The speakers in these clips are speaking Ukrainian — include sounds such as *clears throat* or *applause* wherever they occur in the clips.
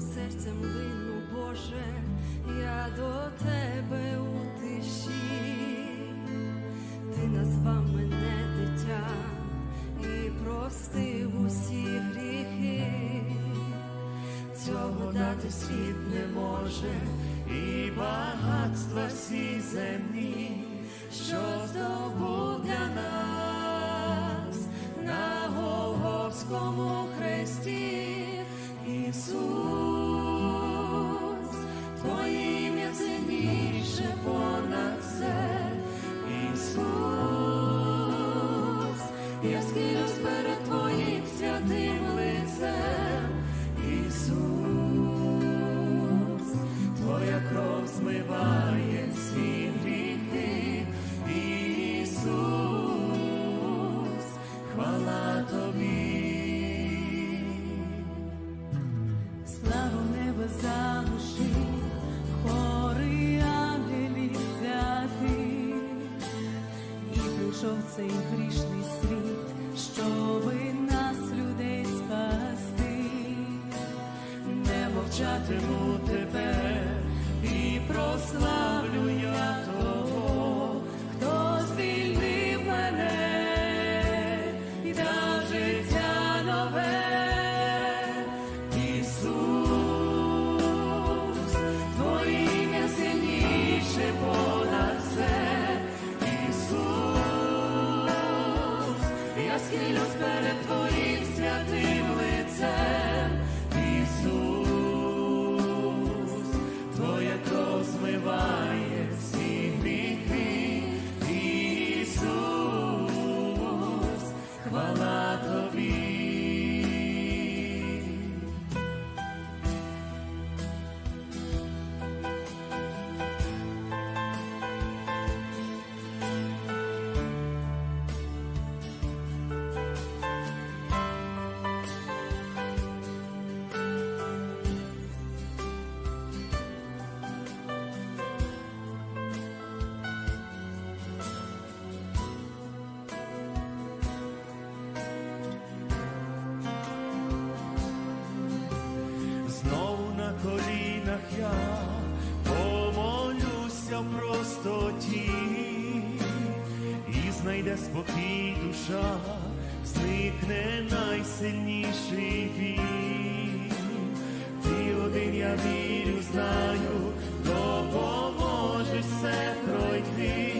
серцем лину, Боже, я до тебе у тиші. Ти назвав мене дитя і простив усі гріхи. Цього дати світ не може, і багатства всі земні, що здобув для нас на Голгофському я схилюсь перед Не тебе і прославлю я спокій душа, зникне найсильніший вік, Ти один я вірю, знаю, допоможеш все пройти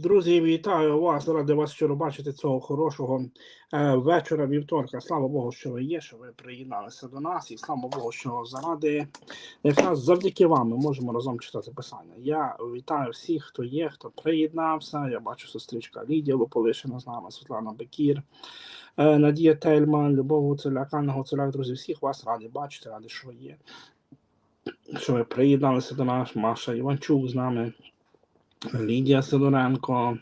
Друзі, вітаю вас. Ради вас щиро бачити цього хорошого е, вечора вівторка. Слава Богу, що ви є, що ви приєдналися до нас, і слава Богу, що заради якраз завдяки вам ми можемо разом читати писання. Я вітаю всіх, хто є, хто приєднався. Я бачу сестричка Лідія Лополишина з нами, Світлана Бекір, е, Надія Тельман, Любов Гуцеляк, Анна Гуцеляк. Друзі, всіх вас раді бачити, раді, що ви є. Що ви приєдналися до нас, Маша Іванчук з нами. Лідія Сидоренко,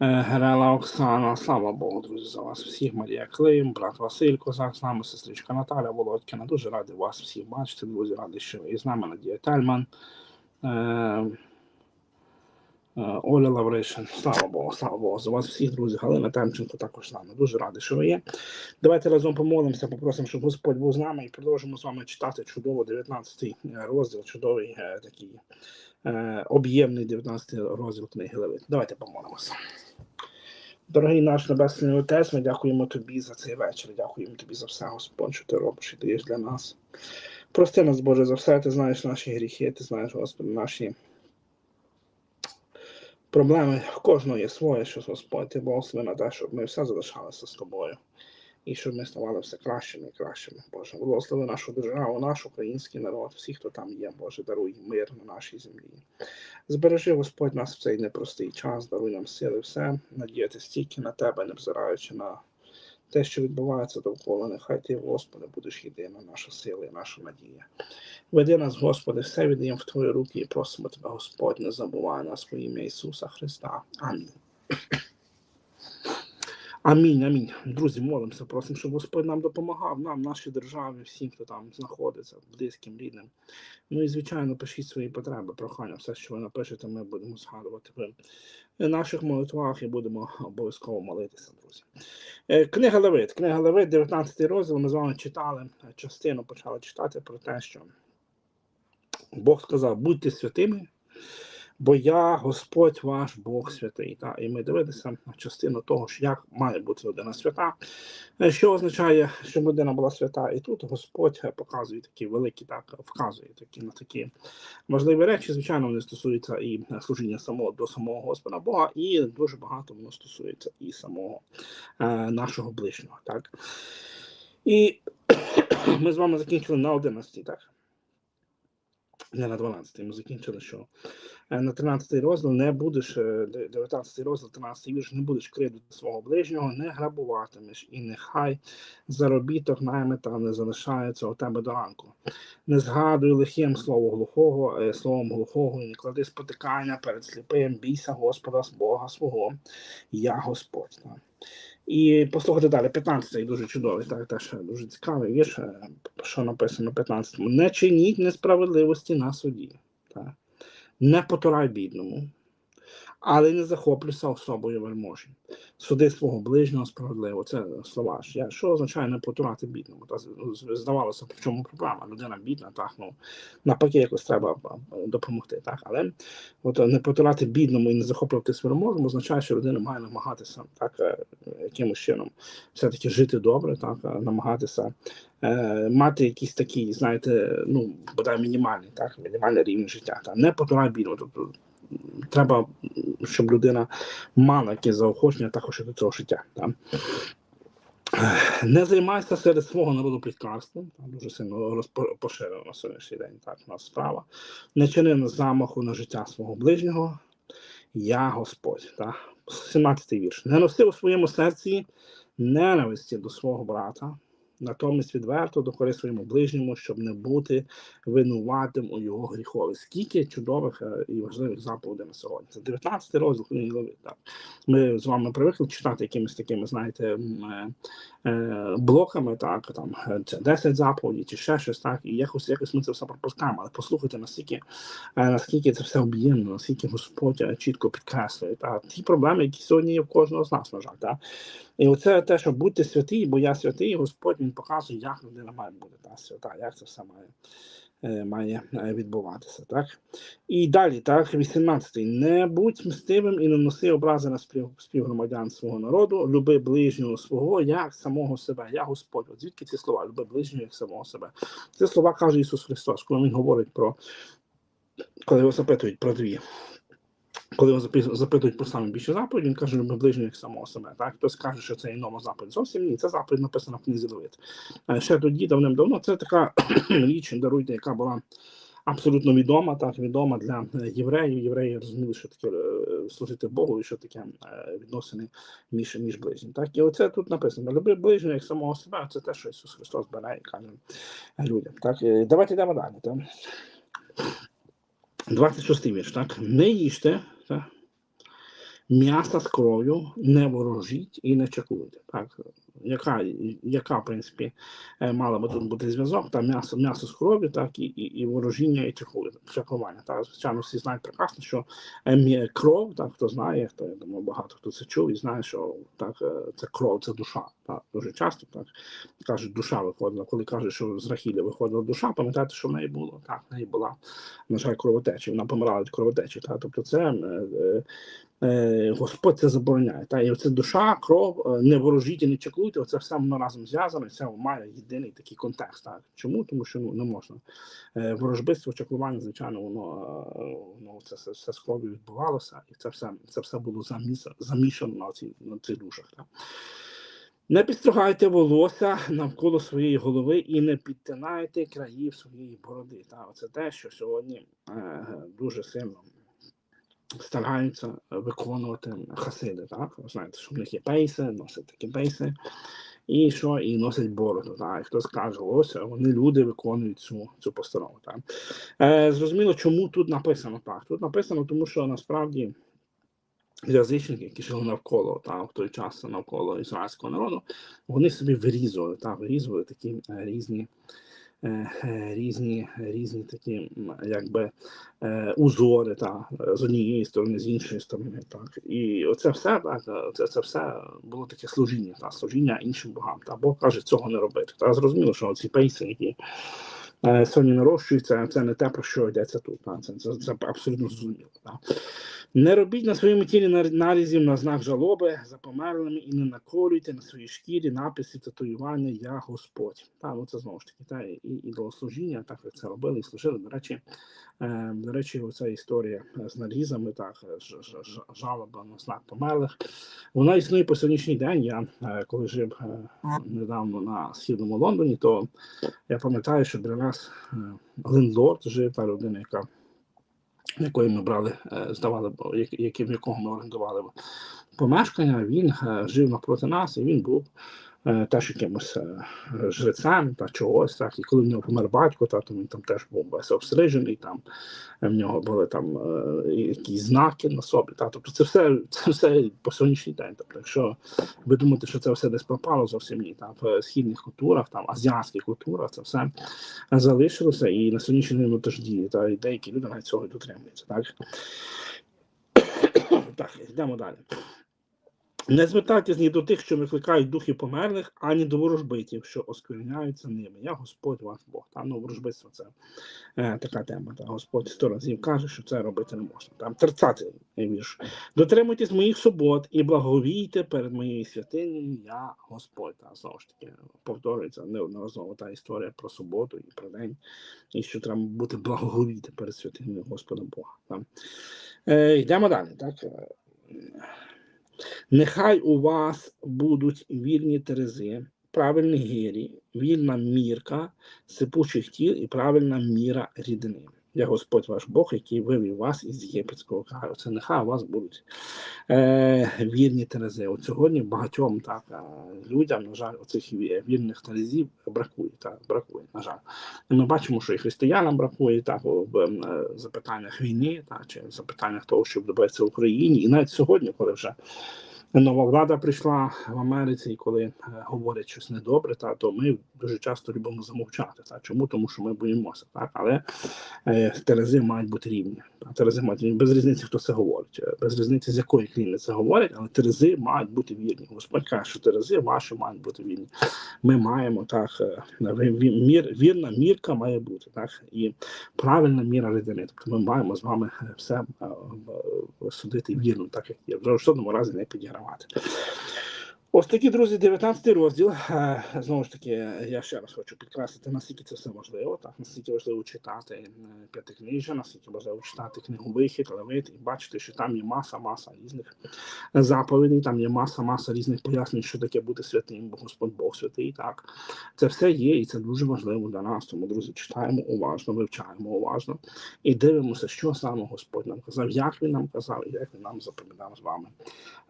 Герела Оксана. Слава Богу, друзі, за вас всіх. Марія Клим, брат Василь Козак з нами, сестричка Наталя Володькіна. Дуже радий вас всіх бачити, друзі. Радий, що ви з нами Надія Тельман. Е, Е, Оля Лавришин, слава Богу, слава Богу, за вас всіх, друзі. Галина Темченко також з нами. Дуже радий, що ви є. Давайте разом помолимося, попросимо, щоб Господь був з нами і продовжимо з вами читати чудово 19 розділ, чудовий е, такий е, об'ємний 19 розділ книги Левит. Давайте помолимося. Дорогий наш Небесний Отець, ми дякуємо Тобі за цей вечір. Дякуємо Тобі за все, Господь, що ти робиш і даєш для нас. Прости нас, Боже, за все. Ти знаєш наші гріхи, ти знаєш, Господи, наші проблеми. Кожного є своє, що Господь, ти благослови на те, щоб ми все залишалися з тобою. І щоб ми ставали все кращими і кращими, Боже. Благослови нашу державу, наш український народ, всі, хто там є, Боже, даруй мир на нашій землі. Збережи, Господь, нас в цей непростий час, даруй нам сили, все, надіятися тільки на тебе, не взираючи на те, що відбувається довкола. Нехай ти, Господи, будеш єдина наша сила і наша надія. Веди нас, Господи, все віддаємо в Твої руки і просимо Тебе, Господь, не забувай нас во ім'я Ісуса Христа. Амінь. Амінь, амінь. Друзі, молимося, просимо, щоб Господь нам допомагав, нам, нашій державі, всім, хто там знаходиться, близьким, рідним. Ну і, звичайно, пишіть свої потреби, прохання, все, що ви напишете, ми будемо згадувати в наших молитвах і будемо обов'язково молитися, друзі. Е, Книга Левит. Книга Левит, 19 розділ. Ми з вами читали е, частину, почали читати про те, що Бог сказав: будьте святими, бо я Господь ваш Бог святий. Та? І ми дивилися на частину того, що як має бути людина свята, Е, що означає, що людина була свята. І тут Господь е, показує такі великі, так вказує такі на такі важливі речі. Звичайно, вони стосуються і е, служіння самого до самого Господа Бога, і дуже багато воно стосується і самого е, нашого ближнього. Так? І *clears throat* ми з вами закінчили на 11, так? Не на 12, ми закінчили, що е, на 13 розділ не будеш, е, де- 19 розділ, 13 вірш, не будеш кривдити свого ближнього, не грабуватимеш, і нехай заробіток наймита не залишається у тебе до ранку. Не згадуй лихим слово глухого, е, словом глухого, і не клади спотикання перед сліпим, бійся Господа Бога свого, я Господь. І послухайте далі, 15-й дуже чудовий, так, теж дуже цікавий вірш, е, що написано в 15-му. Не чиніть несправедливості на суді. Так. Не потурай бідному, але не захоплюйся особою вельможі. Суди свого ближнього справедливо. Це слова. Я, що означає не потурати бідному? Та, здавалося, в чому проблема? Людина бідна, так, ну, навпаки, якось треба допомогти. Так? Але от, не потурати бідному і не захоплювати свою означає, що людина має намагатися так, е, якимось чином все-таки жити добре, так, е, намагатися е, мати якісь такі, знаєте, ну, бодай мінімальний, так, мінімальний рівень життя. Так. Не потурай бідному. Тобто, треба, щоб людина мала якесь заохочення також і до цього життя. Так. Не займайся серед свого народу підкарством, там дуже сильно поширено на сьогоднішній день так у нас справа. Не чини замаху на життя свого ближнього. Я Господь. Так? 17 вірш. Не носи у своєму серці ненависті до свого брата, натомість відверто докори своєму ближньому, щоб не бути винуватим у його гріхові. Скільки чудових е, і важливих заповідей на сьогодні. Це 19 розділ. Так. Ми з вами привикли читати якимись такими, знаєте, е, е, блоками, так, там це 10 заповідей чи ще щось, так, і якось, якось ми це все пропускаємо. Але послухайте, наскільки, наскільки це все об'ємно, наскільки Господь чітко підкреслює. Та, ті проблеми, які сьогодні є в кожного з нас, на жаль. Так. І оце те, що будьте святі, бо я святий, Господь він показує, як людина має бути та, свята, як це все має. е, Має е, відбуватися, так? І далі, так, 18-й. Не будь мстивим і не носи образи на спів, співгромадян свого народу, люби ближнього свого, як самого себе. Я Господь. От звідки ці слова? Люби ближнього як самого себе. Ці слова каже Ісус Христос, коли Він говорить про, коли його запитують про дві. Коли його запитують про саме більше заповідь, він каже, люби ближнього як самого себе. Так? Хтось каже, що це і нова заповідь. Зовсім ні, це заповідь написана в книзі Левит. Е, Ще тоді, давним-давно, це така *clears throat* річ, даруйте, яка була абсолютно відома, так, відома для е, євреїв. Євреї розуміли, що таке е, служити Богу і що таке відносини між, між ближнім. Так? І оце тут написано: люби ближнього як самого себе, це те, що Ісус Христос бере і каже людям. Так? Давайте йдемо далі. Так? 26 вірш, так? Не їжте? М'яса з кров'ю, не ворожіть і не чекуйте. Так? Яка, яка в принципі, е, мала би тут бути зв'язок, та м'ясо, м'ясо з кров'ю, так, і, і, і ворожіння, і чаху- чаклування. Так, звичайно, всі знають прекрасно, що е, кров, так, хто знає, хто, я думаю, багато хто це чув і знає, що так, е, це кров, це душа. Так, дуже часто так кажуть, душа виходила. Коли кажуть, що з Рахіля виходила душа, пам'ятаєте, що в неї було? Так, в неї була, на жаль, кровотеча, вона помирала від кровотечі. Так, тобто це Господь це забороняє. Та, і оце душа, кров, не ворожіть і не чеклуйте, оце все воно разом зв'язано, і це має єдиний такий контекст. Так. Чому? Тому що ну, не можна. Е, ворожбитство, чеклування, звичайно, воно, е, воно це все, з відбувалося, і це все, це все було замішано на, цій, на цих душах. Так. Не підстригайте волосся навколо своєї голови і не підтинайте країв своєї бороди. Та, це те, що сьогодні е, дуже сильно стараються виконувати хасиди. Так? Ви знаєте, що в них є пейси, носять такі пейси, і що і носять бороду. Так? І хто скаже, ось вони люди виконують цю, цю постанову. Так? Е, зрозуміло, чому тут написано так? Тут написано, тому що насправді. Язичники, які жили навколо та в той час навколо ізраїльського народу, вони собі вирізували та вирізували такі е, різні різні різні такі якби е, узори та е, з однієї сторони, з іншої сторони. Так і оце все так, е, це, це все було таке служіння, та служіння іншим богам. Та Бог каже, цього не робити. Та зрозуміло, що ці пейси, які е, сьогодні нарощуються, це не те, про що йдеться тут. Та це, це, це абсолютно зрозуміло. Та. Не робіть на своєму тілі нарізів на знак жалоби за померлими і не наколюйте на своїй шкірі написи татуювання Я Господь. Та, ну це знову ж таки та, і, ідолослужіння, так як це робили і служили. До речі, е, до речі, оця історія з нарізами, так, ж, ж, ж, жалоба на знак померлих. Вона існує по сьогоднішній день. Я е, коли жив е, недавно на східному Лондоні, то я пам'ятаю, що для нас е, лендлорд жив та людина, яка якої ми брали, е, здавали, яким якого ми орендували помешкання, він е, жив навпроти нас, і він був е, теж якимось е, жрецем та чогось. Так. І коли в нього помер батько, та, він там теж був весь обстрижений, там е, в нього були там якісь знаки на собі. Та. Тобто це все, це все по сьогоднішній день. Тобто, якщо ви думаєте, що це все десь пропало, зовсім ні. Там в східних культурах, там азіатських культурах, це все залишилося і на сьогоднішній день теж діє. Та і деякі люди навіть цього дотримуються. Так, так йдемо далі. Не звертайтесь ні до тих, що викликають духів померлих, ані до ворожбитів, що оскверняються ними. Я Господь ваш Бог. Та ну ворожбитство це е, така тема. Та Господь сто разів каже, що це робити не можна. Там 30 вірш. Дотримуйтесь моїх субот і благовійте перед моєю святинею, я Господь. Та знову ж таки повторюється неодноразово та історія про суботу і про день, і що треба бути благоговіти перед святиною Господа Бога. Та. Е, йдемо далі. Так. Нехай у вас будуть вільні терези, правильні гирі, вільна мірка сипучих тіл і правильна міра рідини. Я Господь ваш Бог, який вивів вас із єгипетського краю. Це нехай у вас будуть е, вірні терези. От сьогодні багатьом так е, людям, на жаль, оцих вірних терезів бракує. Так, бракує, на жаль. І ми бачимо, що і християнам бракує так в е, запитаннях війни, так, чи запитаннях того, що відбувається в Україні, і навіть сьогодні, коли вже нова влада прийшла в Америці, і коли е, говорять щось недобре, та то ми дуже часто любимо замовчати. Та чому? Тому що ми боїмося, так але е, терези мають бути рівні. Та, терези мають рівні. без різниці, хто це говорить, е, без різниці з якої країни це говорять, але терези мають бути вірні. Господь каже, що терези ваші мають бути вірні. Ми маємо так е, мір, вірна мірка має бути, так і правильна міра рідини. Тобто ми маємо з вами все судити вірно, так як є. В жодному разі не want. Ось такі, друзі, 19 розділ. Е, Знову ж таки, я ще раз хочу підкреслити, наскільки це все важливо, так, наскільки важливо читати е, п'ятикнижжя, наскільки важливо читати книгу Вихід, Левит, і бачити, що там є маса, маса різних заповідей, там є маса, маса різних пояснень, що таке бути святим, бо Господь Бог святий. Так, це все є, і це дуже важливо для нас. Тому, друзі, читаємо уважно, вивчаємо уважно і дивимося, що саме Господь нам казав, як він нам казав, і як він нам заповідав з вами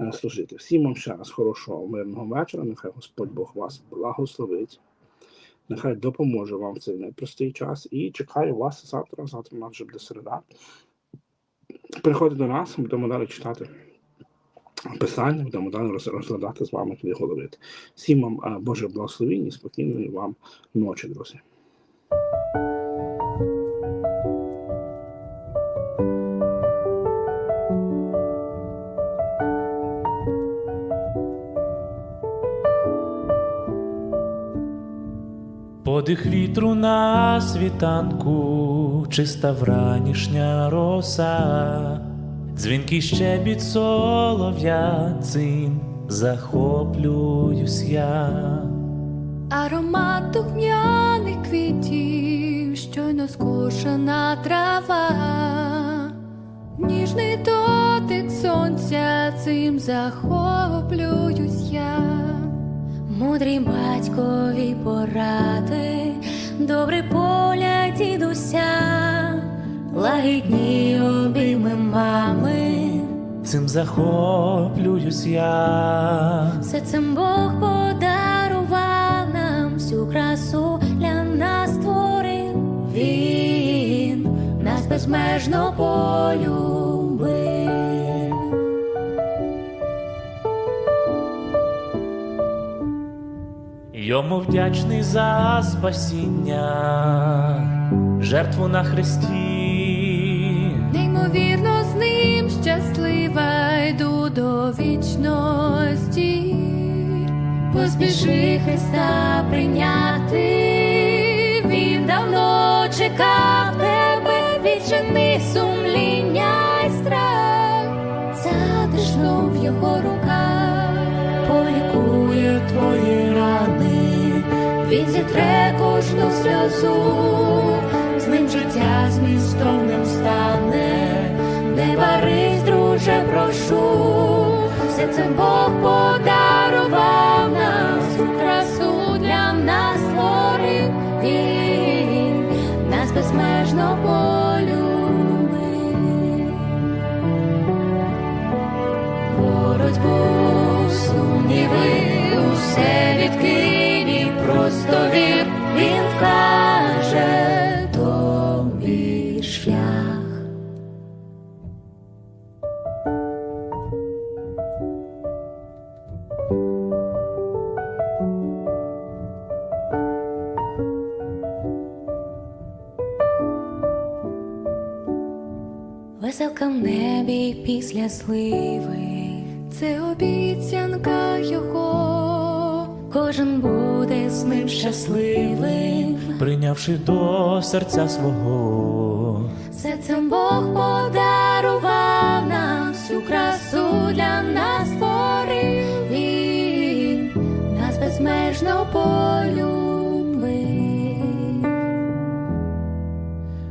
е, служити. Всім вам ще раз хорошого мирного вечора. Нехай Господь Бог вас благословить. Нехай допоможе вам в цей непростий час. І чекаю вас завтра. Завтра у нас вже буде середа. Приходьте до нас, будемо далі читати Писання, будемо далі розглядати з вами книгу голови. Всім вам е, Боже благословіння і спокійної вам ночі, друзі. Подих вітру на світанку, чиста вранішня роса, дзвінкий щебіт солов'я, цим захоплююсь я. Аромат духмяних квітів, щойно скошена трава, ніжний дотик сонця, цим захоплююсь я. Мудрі батькові поради, добрий погляд дідуся, лагідні обійми мами. Цим захоплююсь я. Все цим Бог подарував нам всю красу для нас створив. Він нас безмежно полюбив. Йому вдячний за спасіння, жертву на хресті. Неймовірно з ним щаслива йду до вічності. Поспіши Христа прийняти, він давно чекав тебе, відчини сумління він зітре кожну сльозу, з ним життя змістовним стане, не барись, друже, прошу, все це Бог кожен буде з ним щасливим. прийнявши до серця свого. Все цим Бог подарував нам всю красу для нас створив Він нас безмежно полюбив.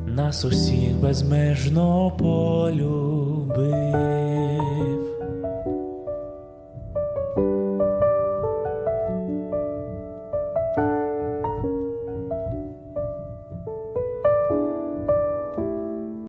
Нас усіх безмежно полюбив.